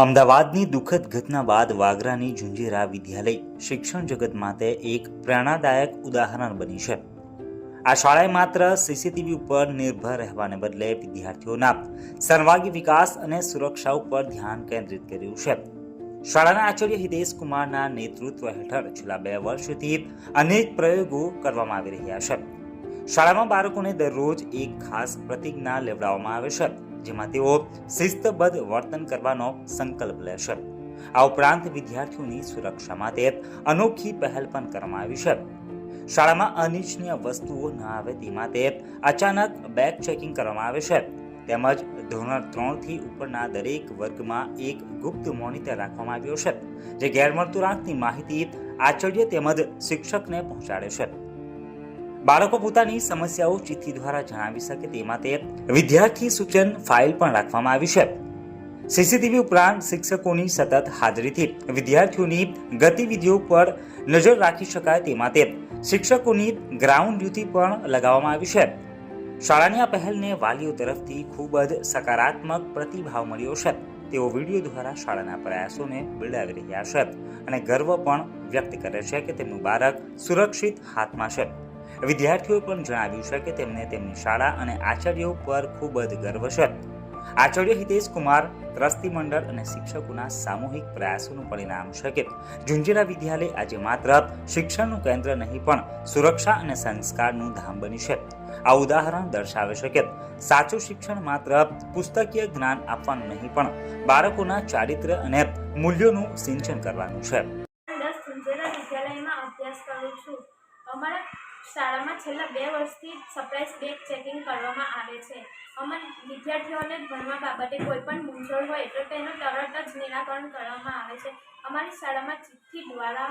અમદાવાદની દુઃખદ ઘટના બાદ વાગરાની ઝુંઝેરા વિદ્યાલય શિક્ષણ જગત માટે એક પ્રેરણાદાયક ઉદાહરણ બની છે. આ શાળાએ માત્ર સીસીટીવી ઉપર નિર્ભર રહેવાને બદલે વિદ્યાર્થીઓના સર્વાંગી વિકાસ અને સુરક્ષા ઉપર ધ્યાન કેન્દ્રિત કર્યું છે. શાળાના આચાર્ય હિતેશ કુમારના નેતૃત્વ હેઠળ છેલ્લા બે વર્ષથી અનેક પ્રયોગો કરવામાં આવી રહ્યા છે. શાળામાં બાળકોને દરરોજ એક ખાસ પ્રતિજ્ઞા લેવડાવવામાં આવે છે. જેમાં તેઓ શિસ્તબદ્ધ વર્તન કરવાનો સંકલ્પ લેશે આ ઉપરાંત વિદ્યાર્થીઓની સુરક્ષા માટે અનોખી પહેલ પણ કરવામાં આવી છે. શાળામાં અનિચ્છનીય વસ્તુઓ ન આવે તે માટે અચાનક બેગ ચેકિંગ કરવામાં આવે છે. તેમજ ધોરણ ત્રણથી ઉપરના દરેક વર્ગમાં એક ગુપ્ત મોનિટર રાખવામાં આવ્યો છે, જે ગેરવર્તણૂકની માહિતી આચાર્ય તેમજ શિક્ષકને પહોંચાડે છે. બાળકો પોતાની સમસ્યાઓ ચિઠ્ઠી દ્વારા જણાવી શકે તે માટે વિદ્યાર્થી સૂચન ફાઇલ પણ રાખવામાં આવી છે. સીસીટીવી ઉપરાંત શિક્ષકોની સતત હાજરીથી વિદ્યાર્થીઓની ગતિવિધિઓ પર નજર રાખી શકાય તે માટે શિક્ષકોની ગ્રાઉન્ડ ડ્યુટી પણ લગાવવામાં આવી છે. શાળાની આ પહેલને વાલીઓ તરફથી ખૂબ જ સકારાત્મક પ્રતિભાવ મળ્યો છે. તેઓ વીડિયો દ્વારા શાળાના પ્રયાસોને બિરદાવી રહ્યા છે અને ગર્વ પણ વ્યક્ત કરે છે કે તેમનું બાળક સુરક્ષિત હાથમાં છે. વિદ્યાર્થીઓએ પણ જણાવ્યું છે કે તેમને તેમની શાળા અને આચાર્યો પર ખૂબ જ ગર્વ છે. આચાર્ય હિતેશ કુમાર ત્રસ્તી મંડળ અને શિક્ષકોના સામૂહિક પ્રયાસોનું પરિણામ છે કે ઝુંઝેરા વિદ્યાલય આજે માત્ર શિક્ષણનું કેન્દ્ર નહીં પણ સુરક્ષા અને સંસ્કારનું ધામ બની છે. આ ઉદાહરણ દર્શાવે છે કે સાચું શિક્ષણ માત્ર પુસ્તકીય જ્ઞાન આપવાનું નહીં પણ બાળકોના ચારિત્ર્ય અને મૂલ્યોનું સિંચન કરવાનું છે દસ સુંજેરા વિદ્યાલયમાં અભ્યાસ કરું છું અમારા શાળામાં છેલ્લા બે વર્ષથી સરપ્રાઇઝ બેગ ચેકિંગ કરવામાં આવે છે. અમારા વિદ્યાર્થીઓને ભણવા બાબતે કોઈ પણ મૂંઝવણ હોય તો તેનું તરત જ નિરાકરણ કરવામાં આવે છે. અમારી શાળામાં ચિઠ્ઠી દ્વારા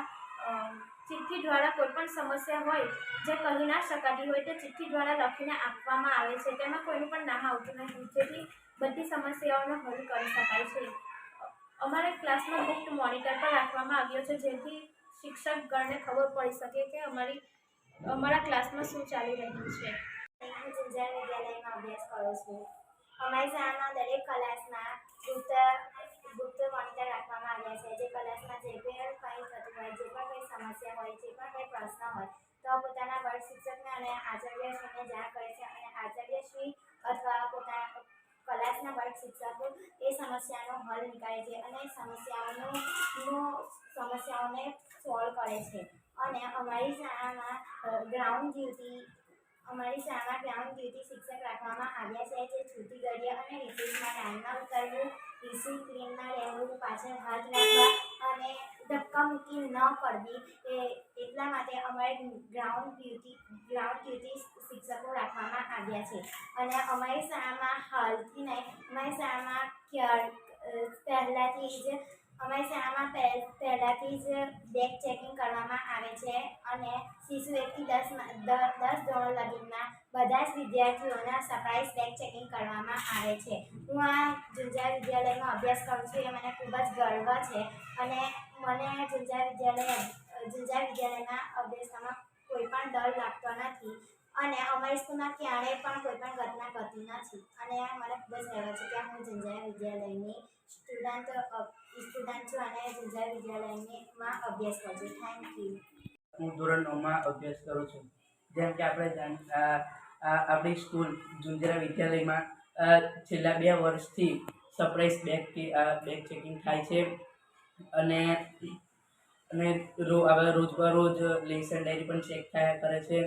ચિઠ્ઠી દ્વારા કોઈ પણ સમસ્યા હોય જે કહી ના શકાતી હોય તે ચિઠ્ઠી દ્વારા લખીને આપવામાં આવે છે. તેમાં કોઈનું પણ નામ આવતું નથી. જેથી બધી સમસ્યાઓનો હલ કરી શકાય છે. અમારા ક્લાસમાં ગુપ્ત મોનિટર પણ રાખવામાં આવ્યો છે જેથી શિક્ષકગણને ખબર પડી શકે કે અમારી અમારા ક્લાસમાં શું ચાલી રહ્યું છે? વિદ્યાલયમાં અભ્યાસ કરું છું. અમારી શાળામાં દરેક કલાસમાં ગુપ્ત ગુપ્ત મોનિટર રાખવામાં આવ્યા છે. જે કલાસમાં જે પણ કંઈ થતું હોય, જે પણ કંઈ સમસ્યા હોય, જે પણ કંઈ પ્રશ્ન હોય, તો પોતાના વર્ગ શિક્ષકને અને આચાર્યશ્રીને જાણ કરે છે અને આચાર્યશ્રી અથવા પોતાના કલાસના વર્ગ શિક્ષકો એ સમસ્યાનો હલ નીકાળે છે અને સમસ્યાઓનું, સમસ્યાઓને સોલ્વ કરે છે. અને અમારી શાળામાં ગ્રાઉન્ડ ડ્યુટી અમારી શાળામાં ગ્રાઉન્ડ ડ્યુટી શિક્ષક રાખવામાં આવ્યા છે, જે છૂટી ઘડીએ અને રિસીવમાં ટાઈમમાં ઉતરવું ડિસિપ્લિનમાં રહેવું, પાછળ હાથ રાખવા અને ધક્કા મૂકી ન પડવી એટલા માટે અમારે ગ્રાઉન્ડ ડ્યુટી ગ્રાઉન્ડ ડ્યુટી શિક્ષકો રાખવામાં આવ્યા છે. અને અમારી શાળામાં હાલથી નહીં, અમારી શાળામાં પહેલાંથી જ અમારી શાળામાં પહે- પહેલાંથી જ બેગ ચેકિંગ કરવામાં આવે છે અને શિશુ એકથી દસ દસ ધોરણ લગીના બધા જ વિદ્યાર્થીઓના સરપ્રાઇઝ બેગ ચેકિંગ કરવામાં આવે છે. હું આ ઝુંઝાર વિદ્યાલયમાં અભ્યાસ કરું છું એ મને ખૂબ જ ગર્વ છે અને મને ઝુંઝાર વિદ્યાલય ઝુંઝાર વિદ્યાલયના અભ્યાસમાં કોઈ પણ ડર લાગતો નથી અને અમારી સ્કૂલમાં ક્યારેય પણ કોઈ પણ ઘટના ઘટી નથી અને મને ખૂબ જ ગર્વ છે કે હું ઝુંઝાર વિદ્યાલયની સ્ટુડન્ટ સ્ટુડન્ટ છું અભ્યાસ કરું છું. થેન્ક યુ હું ધોરણ આપણે સ્કૂલ ઝુંઝરા વિદ્યાલયમાં છેલ્લા બે વર્ષથી સરપ્રાઇઝ બેગ બેગ ચેકિંગ થાય છે. અને અને રો, હવે રોજબરોજ લેસન ડાયરી પણ ચેક થયા, કરે છે.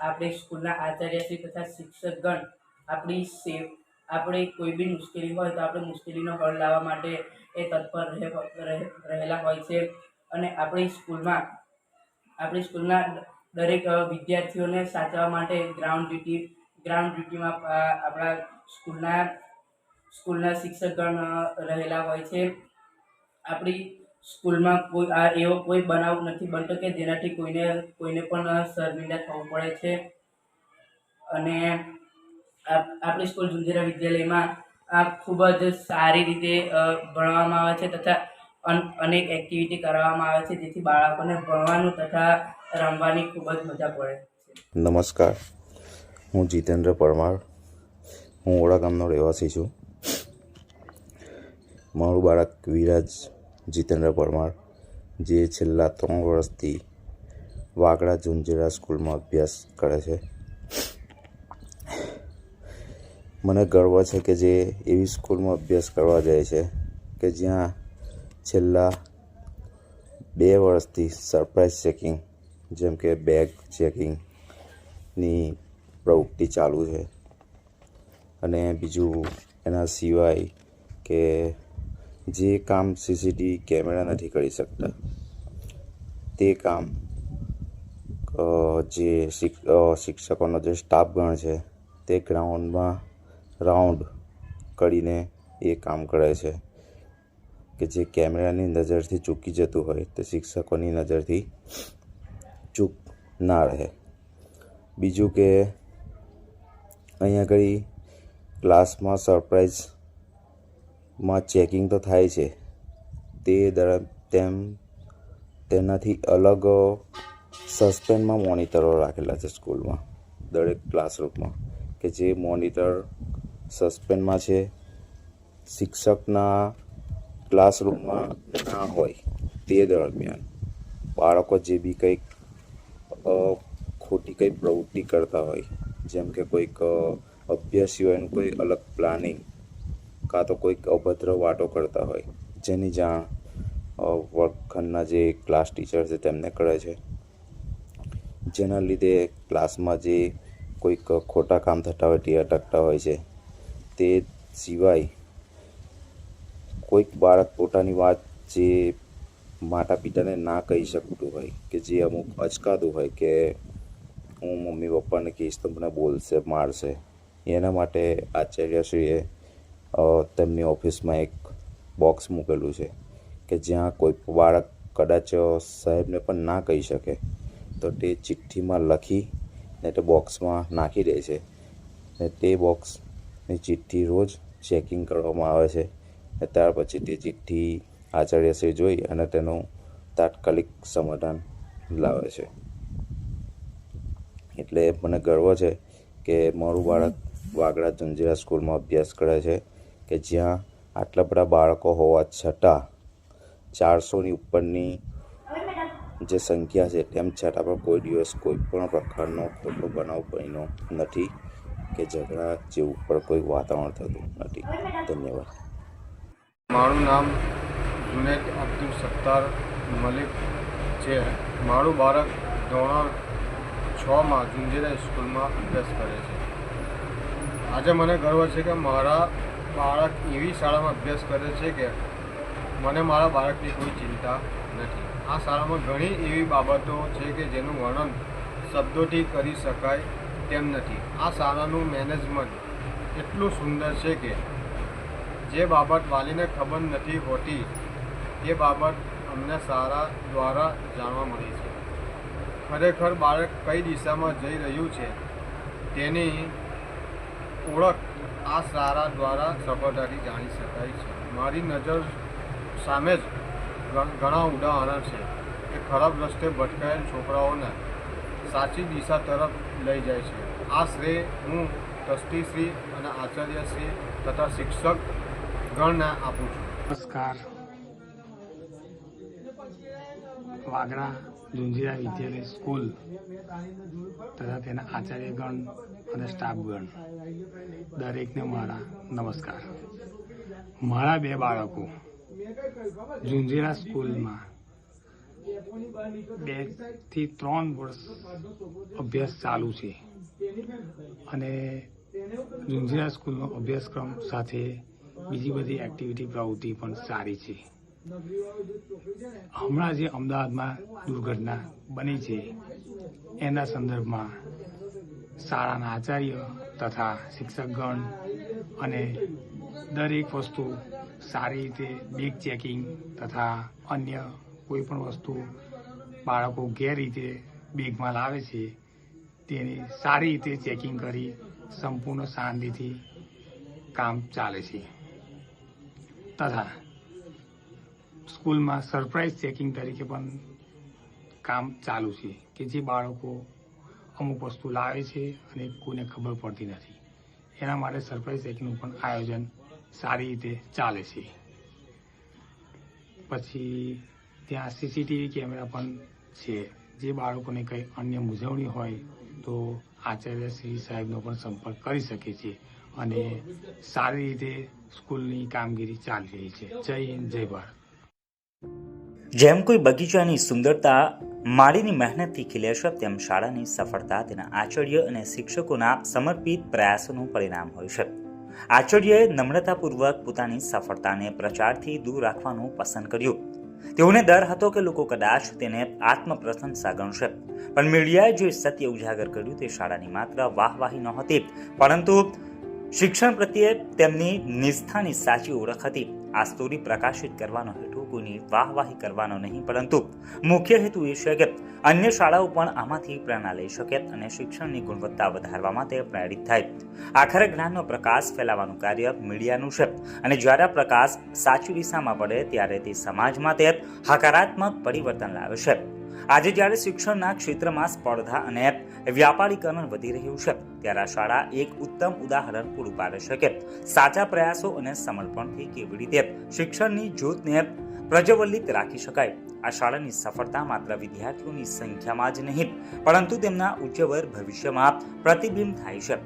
આપણી સ્કૂલના આચાર્યશ્રી તથા શિક્ષકગણ આપણી સેવ આપણે કોઈ બી મુશ્કેલી હોય તો આપણે મુશ્કેલીનો હલ લાવવા માટે એ તત્પર રહે, રહે- રહેલા હોય છે. અને આપણી સ્કૂલમાં, આપણી સ્કૂલના દરેક વિદ્યાર્થીઓને સાચવવા માટે ગ્રાઉન્ડ ડ્યુટી ગ્રાઉન્ડ ડ્યુટીમાં આપણા સ્કૂલના સ્કૂલના શિક્ષકગણ રહેલા હોય છે. આપણી સ્કૂલમાં કોઈ, આ, એવો કોઈ બનાવ નથી બનતો કે જેનાથી કોઈને કોઈને પણ શર્મિંદા થવું પડે છે. અને આપણી સ્કૂલ જુંજેરા વિદ્યાલયમાં આ ખૂબ જ સારી રીતે ભણવામાં આવે છે તથા અન- અનેક એક્ટિવિટી કરાવવામાં આવે છે જેથી બાળકોને ભણવાનું તથા રમવાની ખૂબ જ મજા પડે નમસ્કાર. હું જીતેન્દ્ર પરમાર. હું ઓળા ગામનો રહેવાસી છું. મારું બાળક વિરાજ જીતેન્દ્ર પરમાર, જે છેલ્લા ત્રણ વર્ષથી વાગડા ઝુંઝેરા સ્કૂલમાં અભ્યાસ કરે છે. મને ગર્વ છે કે જે એવી સ્કૂલમાં અભ્યાસ કરવા જાય છે કે જ્યાં છેલ્લા બે વર્ષથી સરપ્રાઇઝ ચેકિંગ, જેમ કે બેગ ચેકિંગની પ્રવૃત્તિ ચાલુ છે. અને બીજું એના સિવાય કે જે કામ સીસીટીવી કેમેરા નથી કરી શકતા, તે કામ જે શિક્ષકોનો જે સ્ટાફગણ છે તે ગ્રાઉન્ડમાં રાઉન્ડ કરીને એ કામ કરે છે કે જે કેમેરાની નજરથી ચૂકી જતું હોય તે શિક્ષકોની નજરથી ચૂક ના રહે. બીજું કે અહીંયા આગળ ક્લાસમાં સરપ્રાઇઝમાં ચેકિંગ તો થાય છે. તે દરમ તેમ તેનાથી અલગ સસ્પેન્ડમાં મોનિટરો રાખેલા છે સ્કૂલમાં, દરેક ક્લાસરૂમમાં, કે જે મોનિટર સસ્પેન્ડમાં છે. શિક્ષકના ક્લાસરૂમમાં ના હોય તે દરમિયાન બાળકો જે બી કંઈક ખોટી કંઈ પ્રવૃત્તિ કરતા હોય, જેમ કે કોઈક અભ્યાસીઓનું કોઈ અલગ પ્લાનિંગ કાં તો કોઈક અભદ્ર વાતો કરતા હોય, જેની જાણ વર્ગખંડના જે ક્લાસ ટીચર છે તેમને કરે છે. જેના લીધે ક્લાસમાં જે કોઈક ખોટા કામ થતા હોય તે અટકતા હોય છે તે સિવાય કોઈક બાળક પોતાની વાત જે માતા પિતાને ના કહી શકતું હોય કે જે અમુક અચકાતું હોય કે હું મમ્મી પપ્પાને કહીશ તો મને બોલશે, મારશે. એના માટે આચાર્યશ્રીએ તેમની ઓફિસમાં એક બોક્સ મૂકેલું છે કે જ્યાં કોઈ બાળક કદાચ સાહેબને પણ ના કહી શકે, તો તે ચિઠ્ઠીમાં લખી ને તે બોક્સમાં નાખી દે છે. ને તે બોક્સની ચિઠ્ઠી રોજ ચેકિંગ કરવામાં આવે છે. ત્યાર પછી તે ચિઠ્ઠી આચાર્યશ્રી જોઈ અને તેનું તાત્કાલિક સમાધાન લાવે છે. એટલે મને ગર્વ છે કે મારું બાળક વાગડા જંજીરા સ્કૂલમાં અભ્યાસ કરે છે કે જ્યાં આટલા બધા બાળકો હોવા છતાં ચારસોની ઉપરની જે સંખ્યા છે તેમ છતાં પણ કોઈ દિવસ કોઈ પણ પ્રકારનો ખોટો બનાવ બન્યો નથી. કે ઝઘડા જેવું પણ કોઈ વાતાવરણ થતું નથી. ધન્યવાદ. મારું નામ જુનેદ અબ્દુલ સત્તાર મલિક છે. મારું બાળક ધોરણ છમાં જુંજીરા સ્કૂલમાં અભ્યાસ કરે છે. આજે મને ગર્વ છે કે મારા બાળક એવી શાળામાં અભ્યાસ કરે છે કે મને મારા બાળકની કોઈ ચિંતા નથી. આ શાળામાં ઘણી એવી બાબતો છે કે જેનું વર્ણન શબ્દોથી કરી શકાય તેમ નથી. આ શાળાનું મેનેજમેન્ટ એટલું સુંદર છે કે જે બાબત વાલીને ખબર નથી હોતી, એ બાબત અમને શાળા દ્વારા જાણવા મળી છે. ખરેખર બાળક કઈ દિશામાં જઈ રહ્યું છે, તેની ઓળખ આ શાળા દ્વારા સફળતાથી જાણી શકાય છે. મારી નજર સામે જ ઘણા ઉદાહરણ છે. કે ખરાબ રસ્તે ભટકાયેલ છોકરાઓને સાચી દિશા તરફ લઈ જાય છે. આ શ્રેય હું ટ્રસ્ટીશ્રી અને આચાર્યશ્રી તથા શિક્ષક ગણને આપું છું. નમસ્કાર. વાગરા ઝુંઝીરા વિદ્યાલય સ્કૂલ તથા તેના આચાર્યગણ અને સ્ટાફગણ દરેકને મારા નમસ્કાર. મારા બે બાળકો ઝુંઝીરા સ્કૂલમાં બેથી ત્રણ વર્ષ અભ્યાસ ચાલુ છે. અને ઝુંઝીરા સ્કૂલનો અભ્યાસક્રમ સાથે બીજી બધી એક્ટિવિટી પ્રવૃત્તિ પણ સારી છે. હમણાં જે અમદાવાદમાં દુર્ઘટના બની છે, એના સંદર્ભમાં શાળાના આચાર્ય તથા શિક્ષકગણ અને દરેક વસ્તુ સારી રીતે બેગ ચેકિંગ તથા અન્ય કોઈ પણ વસ્તુ બાળકો ગેરરીતે બેગમાં લાવે છે, તેની સારી રીતે ચેકિંગ કરી, સંપૂર્ણ શાંતિથી કામ ચાલે છે. તથા સ્કૂલમાં સરપ્રાઇઝ ચેકિંગ તરીકે પણ કામ ચાલુ છે કે જે બાળકો અમુક વસ્તુ લાવે છે અને કોઈને ખબર પડતી નથી. એના માટે સરપ્રાઇઝ ચેકિંગનું પણ આયોજન સારી રીતે ચાલે છે. પછી ત્યાં સીસીટીવી કેમેરા પણ છે. જે બાળકોને કંઈ અન્ય મૂંઝવણી હોય તો આચાર્ય શ્રી સાહેબનો પણ સંપર્ક કરી શકે છે અને સારી રીતે સ્કૂલની કામગીરી ચાલી રહી છે. જય હિન્દ, જય ભારત. જેમ કોઈ બગીચાની સુંદરતા માળીની મહેનતથી ખીલે તેમ શાળાની સફળતા તેના આચાર્ય અને શિક્ષકોના સમર્પિત પ્રયાસોનું પરિણામ હોય છે. આચાર્યએ નમ્રતાપૂર્વક પોતાની સફળતાને પ્રચારથી દૂર રાખવાનું પસંદ કર્યું. તેઓને ડર હતો કે લોકો કદાચ તેને આત્મપ્રશંસા ગણશે. પણ મીડિયાએ જે સત્ય ઉજાગર કર્યું તે શાળાની માત્ર વાહવાહી નહોતી, પરંતુ શિક્ષણ પ્રત્યે તેમની નિષ્ઠાની સાચી ઓળખ હતી. આ સ્ટોરી પ્રકાશિત કરવાનો હેતુ કોઈની વાહવાહી કરવાનો નહીં, પરંતુ મુખ્ય હેતુ એ છે કે અન્ય શાળાઓ પણ આમાંથી પ્રેરણા લઈ શકે અને શિક્ષણની ગુણવત્તા વધારવા માટે પ્રેરિત થાય. આખરે જ્ઞાનનો પ્રકાશ ફેલાવવાનું કાર્ય મીડિયાનું છે અને જ્યારે પ્રકાશ સાચી દિશામાં પડે ત્યારે તે સમાજમાં તે હકારાત્મક પરિવર્તન લાવે છે. આજે જ્યારે શિક્ષણના ક્ષેત્રમાં સ્પર્ધા અને વ્યાપારીકરણ વધી રહ્યું છે, ત્યારે આ શાળા એક ઉત્તમ ઉદાહરણ પૂરું પાડે છે કે સાચા પ્રયાસો અને સમર્પણથી કેવી રીતે શિક્ષણની જ્યોતને પ્રજ્વલિત રાખી શકાય. આ શાળાની સફળતા માત્ર વિદ્યાર્થીઓની સંખ્યામાં જ નહીં, પરંતુ તેમના ઉચ્ચવર ભવિષ્યમાં પ્રતિબિંબ થાય છે.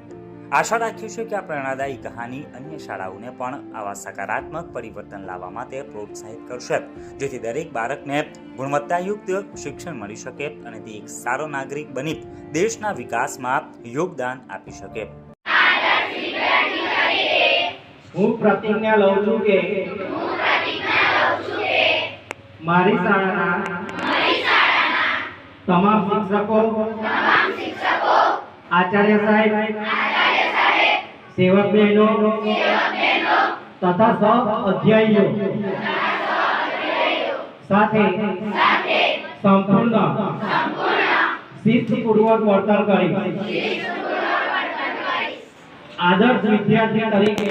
આશા રાખીએ છીએ કે આ પ્રેરણાદાયી કહાની અન્ય શાળાઓને પણ આવા સકારાત્મક પરિવર્તન લાવવા માટે પ્રોત્સાહિત કરશે, જેથી દરેક બાળકને ગુણવત્તાયુક્ત શિક્ષણ મળી શકે અને તે એક સારો નાગરિક બની દેશના વિકાસમાં યોગદાન આપી શકે. હું પ્રતિજ્ઞા લઉં છું કે મારી શાળાના તમામ શિક્ષકો, આચાર્ય સાહેબ, સેવક બહેનો, તથા સૌ અધ્યાયીઓ સાથે સંપૂર્ણ શિસ્તપૂર્વક વર્તન કરી. આદર્શ વિદ્યાર્થી તરીકે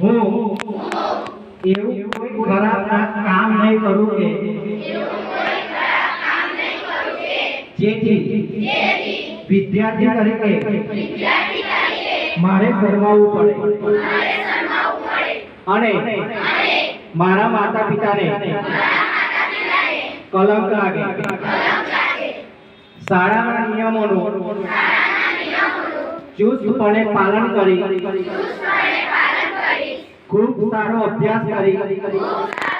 હું એવું કોઈ ખરાબ કામ નહીં કરું કે? જેથી વિદ્યાર્થી તરીકે મારે શરમાવવું પડે. અને મારા માતા પિતાને કલંક લાગે. શાળાના નિયમોનું ચુસ્તપણે પાલન કરી. ખૂબ સારો અભ્યાસ કરી.